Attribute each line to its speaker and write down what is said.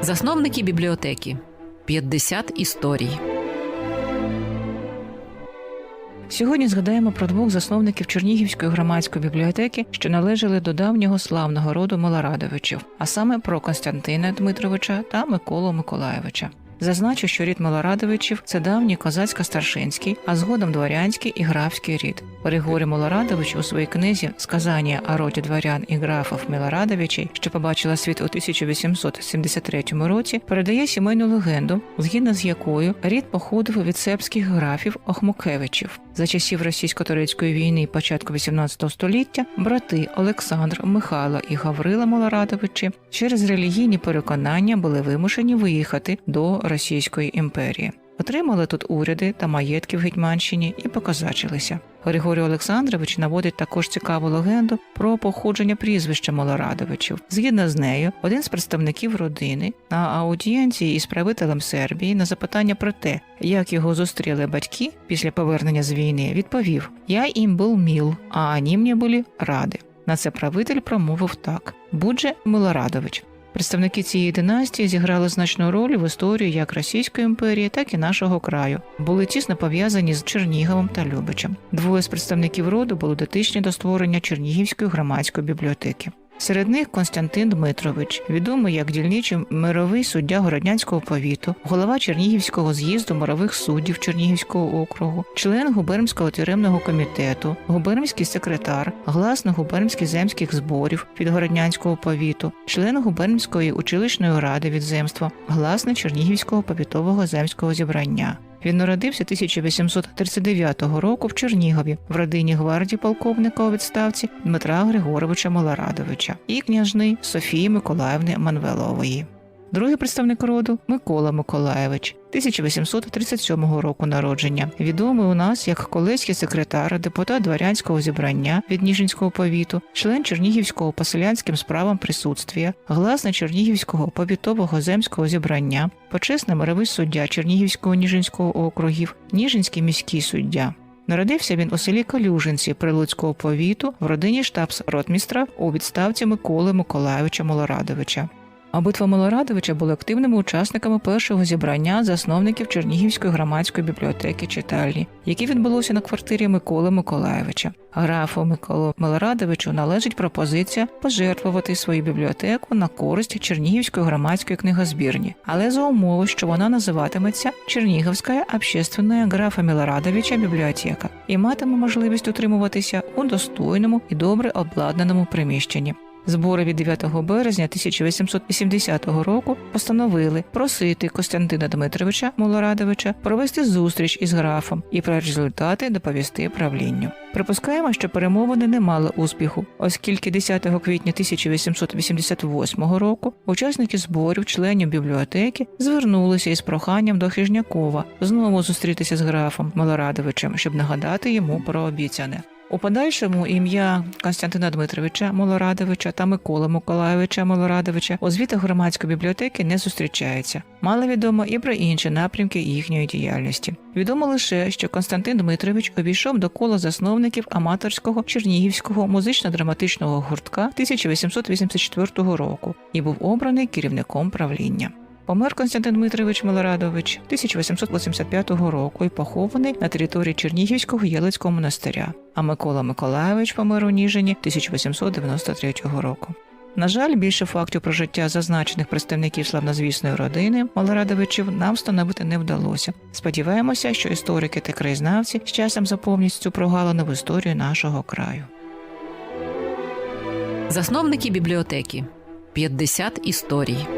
Speaker 1: Засновники бібліотеки 50 історій.
Speaker 2: Сьогодні згадаємо про двох засновників Чернігівської громадської бібліотеки, що належали до давнього славного роду Милорадовичів, а саме про Константина Дмитровича та Миколу Миколаєвича. Зазначу, що рід Милорадовичів це давній козацько-старшинський, а згодом дворянський і графський рід. Григорій Милорадович у своїй книзі Сказання о роді дворян і графів Милорадовичей, що побачила світ у 1873 році, передає сімейну легенду, згідно з якою рід походив від сербських графів Охмукевичів. За часів російсько-турецької війни початку XVIII століття брати Олександр, Михайло і Гаврила Милорадовичі через релігійні переконання були вимушені виїхати до Російської імперії. Отримали тут уряди та маєтки в Гетьманщині і покозачилися. Григорій Олександрович наводить також цікаву легенду про походження прізвища Милорадовичів. Згідно з нею, один з представників родини на аудієнції із правителем Сербії на запитання про те, як його зустріли батьки після повернення з війни, відповів: Я їм був міл, а вони мені були ради. На це правитель промовив так: Будже Милорадович. Представники цієї династії зіграли значну роль в історії як Російської імперії, так і нашого краю. Були тісно пов'язані з Черніговом та Любичем. Двоє з представників роду були дотичні до створення Чернігівської громадської бібліотеки. Серед них Константин Дмитрович, відомий як дільничий мировий суддя Городнянського повіту, голова Чернігівського з'їзду мирових суддів Чернігівського округу, член губернського тюремного комітету, губернський секретар, гласник губернських земських зборів Підгороднянського повіту, член губернської училищної ради від земства, гласник Чернігівського повітового земського зібрання. Він народився 1839 року в Чернігові в родині гвардії полковника у відставці Дмитра Григоровича Малорадовича і княжни Софії Миколаївни Манвелової. Другий представник роду Микола Миколаєвич, 1837 року народження, відомий у нас як колеський секретар, депутат дворянського зібрання від Ніжинського повіту, член Чернігівського по селянським справам присутствія, гласний Чернігівського повітового земського зібрання, почесний мировий суддя Чернігівського Ніжинського округів, Ніжинський міський суддя. Народився він у селі Калюжинці Прилуцького повіту в родині штабс-ротмістра у відставці Миколи Миколаївича Молорадовича. Обидва Милорадовича були активними учасниками першого зібрання засновників Чернігівської громадської бібліотеки читальні, яке відбулося на квартирі Миколи Миколаєвича. Графу Миколу Милорадовичу належить пропозиція пожертвувати свою бібліотеку на користь Чернігівської громадської книгозбірні, але за умови, що вона називатиметься Чернігівська общественна графа Милорадовича бібліотека і матиме можливість утримуватися у достойному і добре обладнаному приміщенні. Збори від 9 березня 1880 року постановили просити Костянтина Дмитровича Молорадовича провести зустріч із графом і про результати доповісти правлінню. Припускаємо, що перемовини не мали успіху, оскільки 10 квітня 1888 року учасники зборів, членів бібліотеки, звернулися із проханням до Хижнякова знову зустрітися з графом Молорадовичем, щоб нагадати йому про обіцяне. У подальшому ім'я Константина Дмитровича Молорадовича та Миколи Миколаєвича Молорадовича у звітах громадської бібліотеки не зустрічається. Мало відомо і про інші напрямки їхньої діяльності. Відомо лише, що Константин Дмитрович обійшов до кола засновників аматорського чернігівського музично-драматичного гуртка 1884 року і був обраний керівником правління. Помер Константин Дмитрович Милорадович 1885 року і похований на території Чернігівського Єлицького монастиря, а Микола Миколаєвич помер у Ніжині 1893 року. На жаль, більше фактів про життя зазначених представників славнозвісної родини Малорадовичів нам встановити не вдалося. Сподіваємося, що історики та краєзнавці з часом заповнять цю прогалину в історію нашого краю.
Speaker 1: Засновники бібліотеки 50 історій.